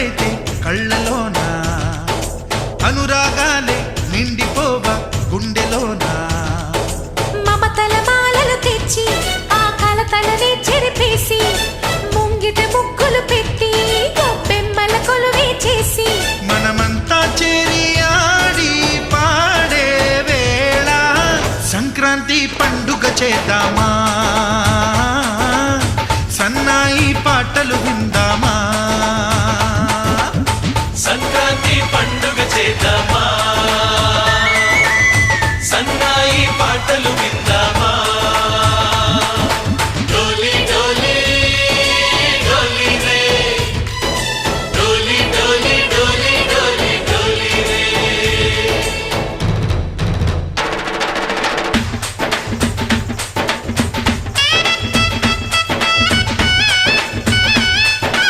అయితే కళ్ళలోనా అనురాగాలే నిండిపోవ గుండెలోనా. మమతల మాలలు తెచ్చి ఆ కలతలని చెరిపేసి ముంగిట ముగ్గులు పెట్టి బెమ్మల కొలువే చేసి. మనమంతా చేరి ఆడి పాడే వేళ సంక్రాంతి పండుగ చేద్దామా? సన్నాయి పాటలు విందా hallelujah.